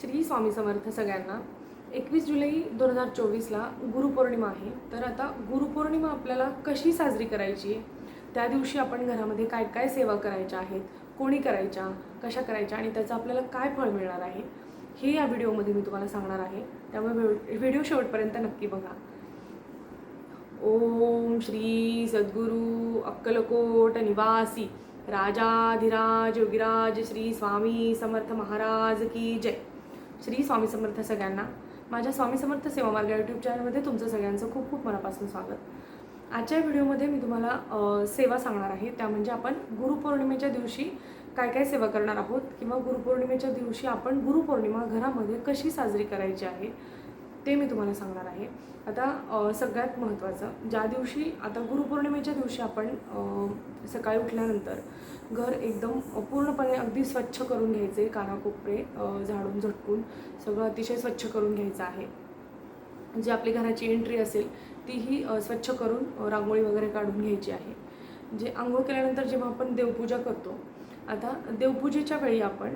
श्री स्वामी समर्थ सगळ्यांना. एकवीस जुलै दोन हजार चोवीसला गुरुपौर्णिमा आहे. तर आता गुरुपौर्णिमा आपल्याला कशी साजरी करायची आहे? त्या दिवशी आपण घरामध्ये काय काय सेवा करायच्या आहेत? कोणी करायच्या? कशा करायच्या? आणि त्याचं आपल्याला काय फळ मिळणार आहे? हे या व्हिडिओमध्ये मी तुम्हाला सांगणार आहे. त्यामुळे व्हिडिओ- व्हिडिओ शेवटपर्यंत नक्की बघा. ओम श्री सद्गुरु अक्कलकोट निवासी. राजाधिराज योगिराज श्री स्वामी समर्थ महाराज की जय. श्री स्वामी समर्थ सगळ्यांना. माझ्या स्वामी समर्थ सेवा मार्ग यूट्यूब चॅनलमध्ये तुमचं सगळ्यांचं खूप खूप मनापासून स्वागत. आजच्या व्हिडिओमध्ये मी तुम्हाला सेवा सांगणार आहे. त्या म्हणजे आपण गुरुपौर्णिमेच्या दिवशी काय काय सेवा करणार आहोत किंवा गुरुपौर्णिमेच्या दिवशी आपण गुरुपौर्णिमा घरामध्ये कशी साजरी करायची आहे ते मी तुम्हाला सांगणार आहे. आता सगळ्यात महत्त्वाचं ज्या दिवशी आता गुरुपौर्णिमेच्या दिवशी आपण सकाळी उठल्यानंतर घर एकदम पूर्णपणे अगदी स्वच्छ करून घ्यायचे कानाकोपरे झाडून झटकून सगळं अतिशय स्वच्छ करून घ्यायचं आहे. जी आपली घराची एंट्री असेल तीही स्वच्छ करून रांगोळी वगैरे काढून घ्यायची आहे. जे आंघोळ केल्यानंतर जेव्हा आपण देवपूजा करतो आता देवपूजेच्या वेळी आपण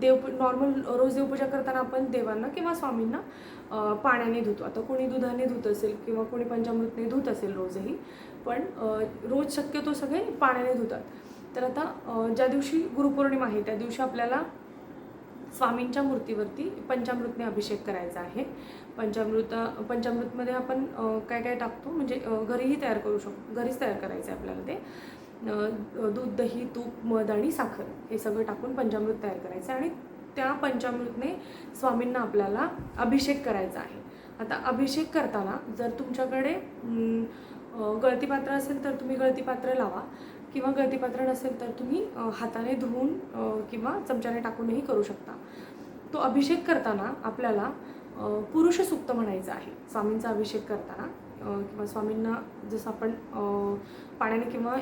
देव नॉर्मल रोज देवपूजा करताना आपण देवांना किंवा स्वामींना पाण्याने धुतो. आता कोणी दुधाने धुत असेल किंवा कोणी पंचामृतने धुत असेल रोजही पण रोज शक्यतो सगळे पाण्याने धुतात. तर आता ज्या दिवशी गुरुपौर्णिमा आहे त्या दिवशी आपल्याला स्वामींच्या मूर्तीवरती पंचामृतने अभिषेक करायचा आहे. पंचामृत पंचामृतमध्ये आपण काय काय टाकतो? म्हणजे घरीही तयार करू शकतो घरीच तयार करायचं आहे आपल्याला ते. दूध दही तूप मध आणि साखर हे सगळं टाकून पंचामृत तयार करायचं आहे. आणि त्या पंचामृतने स्वामींना आपल्याला अभिषेक करायचा आहे. आता अभिषेक करताना जर तुमच्याकडे गळतीपात्र असेल तर तुम्ही गळतीपात्र लावा किंवा गळतीपात्र नसेल तर तुम्ही हाताने धुवून किंवा चमच्याने टाकूनही करू शकता. तो अभिषेक करताना आपल्याला पुरुष सुक्त म्हणायचं आहे स्वामींचा अभिषेक करताना. किंवा स्वामींना जसं आपण पाण्याने किंवा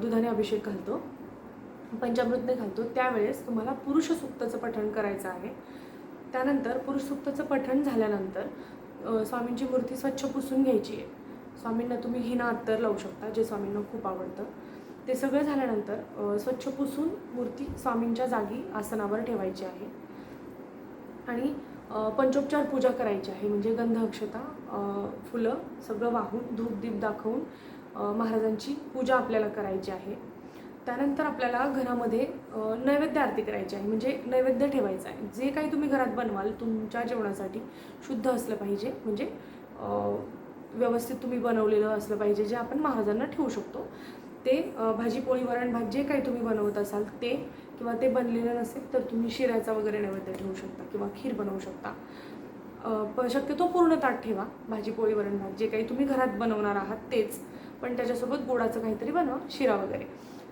दुधाने अभिषेक घालतो पंचामृतने घालतो त्यावेळेस तुम्हाला पुरुष सुक्तचं पठण करायचं आहे. त्यानंतर पुरुष सुक्तचं पठण झाल्यानंतर स्वामींची मूर्ती स्वच्छ पुसून घ्यायची आहे. स्वामींना तुम्ही हिना अत्तर लावू शकता जे स्वामींना खूप आवडतं. ते सगळं झाल्यानंतर स्वच्छ पुसून मूर्ती स्वामींच्या जागी आसनावर ठेवायची आहे. आणि पंचोपचार पूजा करायची आहे म्हणजे गंध अक्षता फुलं सगळं वाहून धूपदीप दाखवून महाराजांची पूजा आपल्याला करायची आहे. त्यानंतर आपल्याला घरामध्ये नैवेद्य आरती करायची आहे. म्हणजे नैवेद्य ठेवायचं आहे. जे काही तुम्ही घरात बनवाल तुमच्या जेवणासाठी शुद्ध असलं पाहिजे. म्हणजे व्यवस्थित तुम्ही बनवलेलं असलं पाहिजे जे आपण महाराजांना ठेवू शकतो. ते भाजी पोळी वरण भात जे काही तुम्ही बनवत असाल ते किंवा ते बनलेलं नसेल तर तुम्ही शिऱ्याचा वगैरे नैवेद्य ठेवू शकता किंवा खीर बनवू शकता. शक्यतो पूर्ण ताट ठेवा भाजी पोळी वरण भात जे काही तुम्ही घरात बनवणार आहात तेच. पण त्याच्यासोबत गोडाचं काहीतरी बनवा शिरा वगैरे.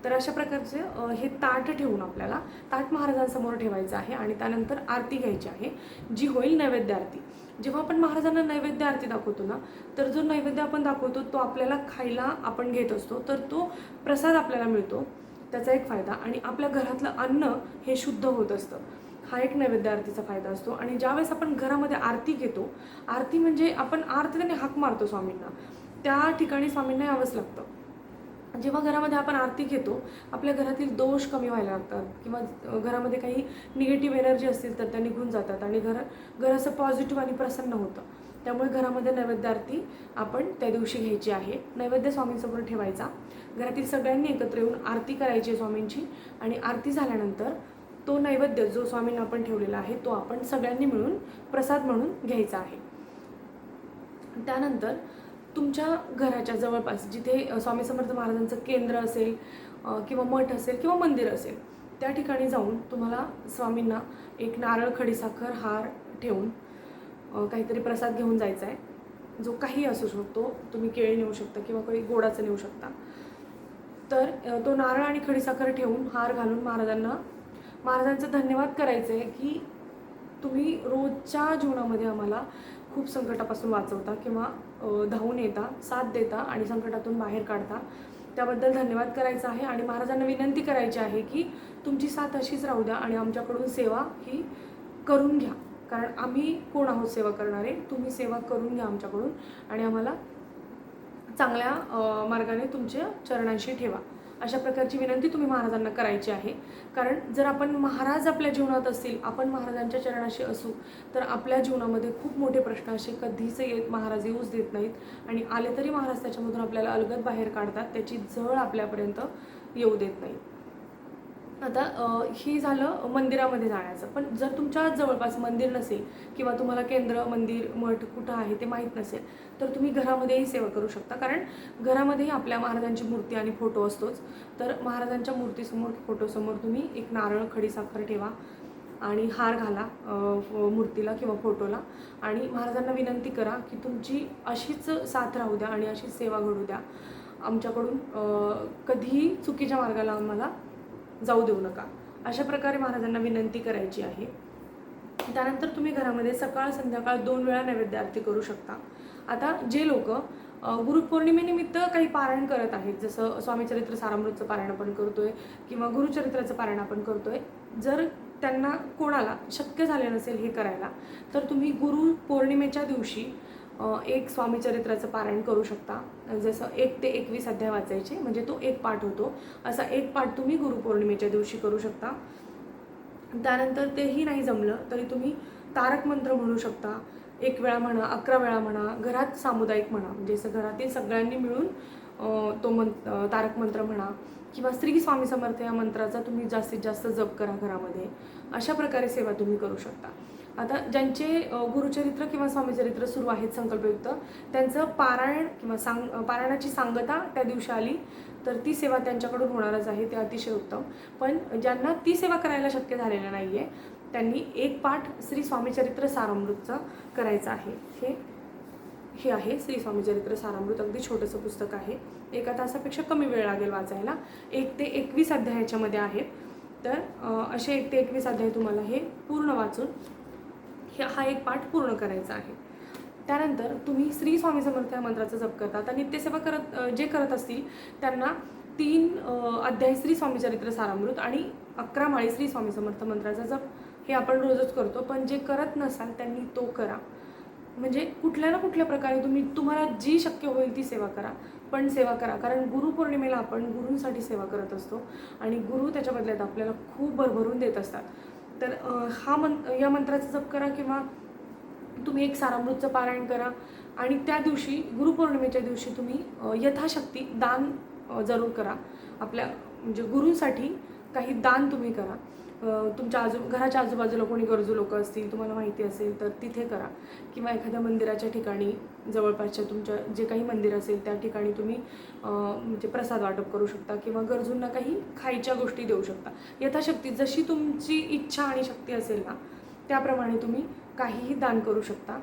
तर अशा प्रकारचे हे ताट ठेवून आपल्याला ताट महाराजांसमोर ठेवायचं आहे आणि त्यानंतर आरती घ्यायची आहे जी होईल नैवेद्य आरती. जेव्हा आपण महाराजांना नैवेद्य आरती दाखवतो ना तर जो नैवेद्य आपण दाखवतो तो आपल्याला खायला आपण घेत असतो तर तो प्रसाद आपल्याला मिळतो. त्याचा एक फायदा आणि आपल्या घरातलं अन्न हे शुद्ध होत असतं. हा एक नैवेद्य आरतीचा फायदा असतो. आणि ज्यावेळेस आपण घरामध्ये आरती घेतो आरती म्हणजे आपण आरतीने हाक मारतो स्वामींना. त्या ठिकाणी स्वामींना यावंच लागतं. जेव्हा घरामध्ये आपण आरती घेतो आपल्या घरातील दोष कमी व्हायला लागतात किंवा घरामध्ये काही निगेटिव्ह एनर्जी असतील तर त्या निघून जातात आणि घर घर असं पॉझिटिव्ह आणि प्रसन्न होतं. त्यामुळे घरामध्ये नैवेद्य आरती आपण त्या दिवशी घ्यायची आहे. नैवेद्य स्वामींसमोर ठेवायचा. घरातील सगळ्यांनी एकत्र येऊन आरती करायची आहे स्वामींची. आणि आरती झाल्यानंतर तो नैवेद्य जो स्वामींना आपण ठेवलेला आहे तो आपण सगळ्यांनी मिळून प्रसाद म्हणून घ्यायचा आहे. त्यानंतर तुमच्या घराच्या जवळपास जिथे स्वामी समर्थ महाराजांचं केंद्र असेल किंवा मठ असेल किंवा मंदिर असेल त्या ठिकाणी जाऊन तुम्हाला स्वामींना एक नारळ खडीसाखर हार ठेवून काहीतरी प्रसाद घेऊन जायचा आहे. जो काही असू शकतो तुम्ही केळी नेऊ शकता किंवा काही गोडाचं नेऊ शकता. तर तो नारळ आणि खडीसाखर ठेवून हार घालून महाराजांना महाराजांचं धन्यवाद करायचं आहे की तुम्ही रोजच्या जीवनामध्ये आम्हाला खूप संकटापासून वाचवता किंवा धावून येता साथ देता आणि संकटातून बाहेर काढता. त्याबद्दल धन्यवाद करायचा आहे आणि महाराजांना विनंती करायची आहे की तुमची साथ अशीच राहू द्या आणि आमच्याकडून सेवा ही करून घ्या. कारण आम्ही कोण आहोत सेवा करणारे? तुम्ही सेवा करून घ्या आमच्याकडून आणि आम्हाला चांगल्या मार्गाने तुमच्या चरणांशी ठेवा. अशा प्रकारची विनंती तुम्ही महाराजांना करायची आहे. कारण जर आपण महाराज आपल्या जीवनात असतील आपण महाराजांच्या चरणाशी असू तर आपल्या जीवनामध्ये खूप मोठे प्रश्न असे कधीच येत महाराज येऊच देत नाहीत. आणि आले तरी महाराज त्याच्यामधून आपल्याला अलगद बाहेर काढतात त्याची झळ आपल्यापर्यंत येऊ देत नाही आता हे झालं मंदिरामध्ये जाण्याचं. पण जर तुमच्या जवळपास मंदिर नसेल किंवा तुम्हाला केंद्र मंदिर मठ कुठं आहे ते माहीत नसेल तर तुम्ही घरामध्येही सेवा करू शकता. कारण घरामध्येही आपल्या महाराजांची मूर्ती आणि फोटो असतोच. तर महाराजांच्या मूर्तीसमोर फोटोसमोर तुम्ही एक नारळ खडीसाखर ठेवा आणि हार घाला मूर्तीला किंवा फोटोला. आणि महाराजांना विनंती करा की तुमची अशीच साथ राहू द्या आणि अशीच सेवा घडू द्या. आमच्याकडून कधीही चुकीच्या मार्गाला आम्हाला जाऊ देऊ नका. अशा प्रकारे महाराजांना विनंती करायची आहे. त्यानंतर तुम्ही घरामध्ये सकाळ संध्याकाळ दोन वेळा नैवेद्य आरती करू शकता. आता जे लोक गुरुपौर्णिमेनिमित्त काही पारायण करत आहेत जसं स्वामीचरित्र सारामृतचं पारायण आपण करतोय किंवा गुरुचरित्राचं पारायण आपण करतोय जर त्यांना कोणाला शक्य झाले नसेल हे करायला तर तुम्ही गुरु पौर्णिमेच्या दिवशी एक स्वामीचरित्राचं पारायण करू शकता. जसं एक ते एकवीस अध्याय वाचायचे म्हणजे तो एक पाठ होतो. असा एक पाठ तुम्ही गुरुपौर्णिमेच्या दिवशी करू शकता. त्यानंतर तेही नाही जमलं तरी तुम्ही तारक मंत्र म्हणू शकता. एक वेळा म्हणा अकरा वेळा म्हणा घरात सामुदायिक म्हणा म्हणजे असं घरातील सगळ्यांनी मिळून तो मं तारक मंत्र म्हणा किंवा स्त्री स्वामी समर्थ या मंत्राचा तुम्ही जास्तीत जास्त जप करा घरामध्ये. अशा प्रकारे सेवा तुम्ही करू शकता. आता ज्यांचे गुरुचरित्र किंवा स्वामीचरित्र सुरू आहेत संकल्पयुक्त त्यांचं पारायण किंवा सांग पारायणाची सांगता त्या दिवशी आली तर ती सेवा त्यांच्याकडून होणारच आहे ते अतिशय उत्तम. पण ज्यांना ती सेवा करायला शक्य झालेलं नाही आहे त्यांनी एक पाठ श्री स्वामीचरित्र सारामृतचं करायचं आहे. हे हे आहे श्री स्वामीचरित्र सारामृत. अगदी छोटंसं पुस्तक आहे. एका तासापेक्षा कमी वेळ लागेल वाचायला. एक ते एकवीस अध्याय याच्यामध्ये आहेत तर असे एक ते एकवीस अध्याय तुम्हाला हे पूर्ण वाचून हे हा एक पाठ पूर्ण करायचा आहे. त्यानंतर तुम्ही श्री स्वामी समर्थ या मंत्राचा जप करता. आता नित्यसेवा करत जे करत असतील त्यांना तीन अध्याय श्री स्वामी चरित्र सारामृत आणि अकरा माळी श्री स्वामी समर्थ मंत्राचा जप हे आपण रोजच करतो. पण जे करत नसाल त्यांनी तो करा. म्हणजे कुठल्या ना कुठल्या प्रकारे तुम्ही तुम्हाला जी शक्य होईल ती सेवा करा. पण सेवा करा. कारण गुरुपौर्णिमेला आपण गुरूंसाठी सेवा करत असतो. आणि गुरु त्याच्या बदल्यात आपल्याला खूप भरभरून देत असतात. तर हा मं या मंत्राचा जप करा किंवा तुम्ही एक सारामृतचं पारायण करा. आणि त्या दिवशी गुरुपौर्णिमेच्या दिवशी तुम्ही यथाशक्ती दान जरूर करा. आपल्या म्हणजे गुरूंसाठी काही दान तुम्ही करा. तुमच्या आजू घराच्या आजूबाजूला कोणी गरजू लोक असतील तुम्हाला माहिती असेल तर तिथे करा. किंवा एखाद्या मंदिराच्या ठिकाणी जवळपासच्या तुमच्या जे काही मंदिर असेल त्या ठिकाणी तुम्ही म्हणजे प्रसाद वाटप करू शकता किंवा गरजूंना काही खायच्या गोष्टी देऊ शकता. यथाशक्ती जशी तुमची इच्छा आणि शक्ती असेल ना त्याप्रमाणे तुम्ही काहीही दान करू शकता.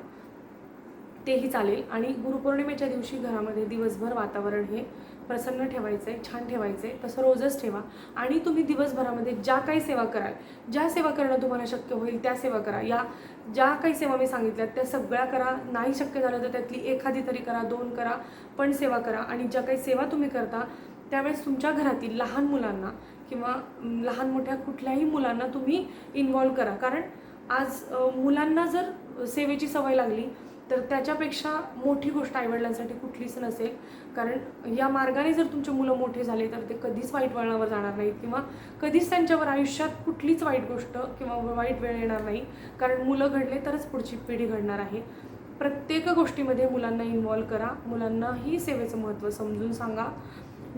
तेही चालेल. आणि गुरुपौर्णिमेच्या दिवशी घरामध्ये दिवसभर वातावरण हे प्रसन्न ठेवायचं आहे छान ठेवायचं आहे तसं रोजच ठेवा. आणि तुम्ही दिवसभरामध्ये ज्या काही सेवा कराल ज्या सेवा करणं तुम्हाला शक्य होईल त्या सेवा करा. या ज्या काही सेवा मी सांगितल्या त्या सगळ्या करा. नाही शक्य झालं तर त्यातली एखादी तरी करा दोन करा पण सेवा करा. आणि ज्या काही सेवा तुम्ही करता त्यावेळेस तुमच्या घरातील लहान मुलांना किंवा लहान मोठ्या कुठल्याही मुलांना तुम्ही इन्व्हॉल्व करा. कारण आज मुलांना जर सेवेची सवय लागली तर त्याच्यापेक्षा मोठी गोष्ट आईवडिलांसाठी कुठलीच नसेल. कारण या मार्गाने जर तुमचे मुलं मोठे झाले तर ते कधीच वाईट वळणावर जाणार नाहीत किंवा कधीच त्यांच्यावर आयुष्यात कुठलीच वाईट गोष्ट किंवा वाईट वेळ येणार नाही. कारण मुलं घडले तरच पुढची पिढी घडणार आहे. प्रत्येक गोष्टीमध्ये मुलांना इन्वॉल्व्ह करा. मुलांनाही सेवेचं महत्त्व समजून सांगा.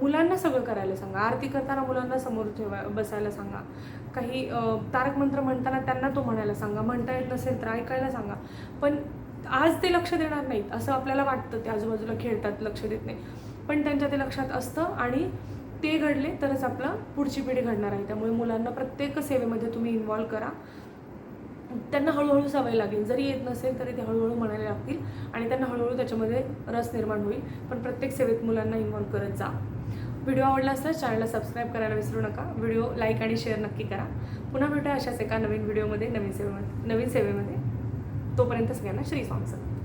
मुलांना सगळं करायला सांगा. आरती करताना मुलांना समोर ठेवा बसायला सांगा. काही तारकमंत्र तारक मंत्र म्हणताना त्यांना तो म्हणायला सांगा. म्हणता येत नसेल तर ऐकायला सांगा. पण आज ते लक्ष देणार नाहीत असं आपल्याला वाटतं ते आजूबाजूला खेळतात लक्ष देत नाही. पण त्यांच्या ते लक्षात असतं आणि ते घडले तरच आपलं पुढची पिढी घडणार आहे. त्यामुळे मुलांना प्रत्येक सेवेमध्ये तुम्ही इन्व्हॉल्व करा. त्यांना हळूहळू सवय लागेल. जरी येत नसेल तरी ते हळूहळू म्हणायला लागतील आणि त्यांना हळूहळू त्याच्यामध्ये रस निर्माण होईल. पण प्रत्येक सेवेत मुलांना इन्व्हॉल्व करत जा. व्हिडिओ आवडला असल्यास चॅनलला सबस्क्राईब करायला विसरू नका. व्हिडिओ लाईक आणि शेअर नक्की करा. पुन्हा भेटूया अशाच एका नवीन व्हिडिओमध्ये नवीन सेवेमध्ये नवीन सेवेमध्ये. तोपर्यंत सगळ्यांना श्री स्वामी समर्थ.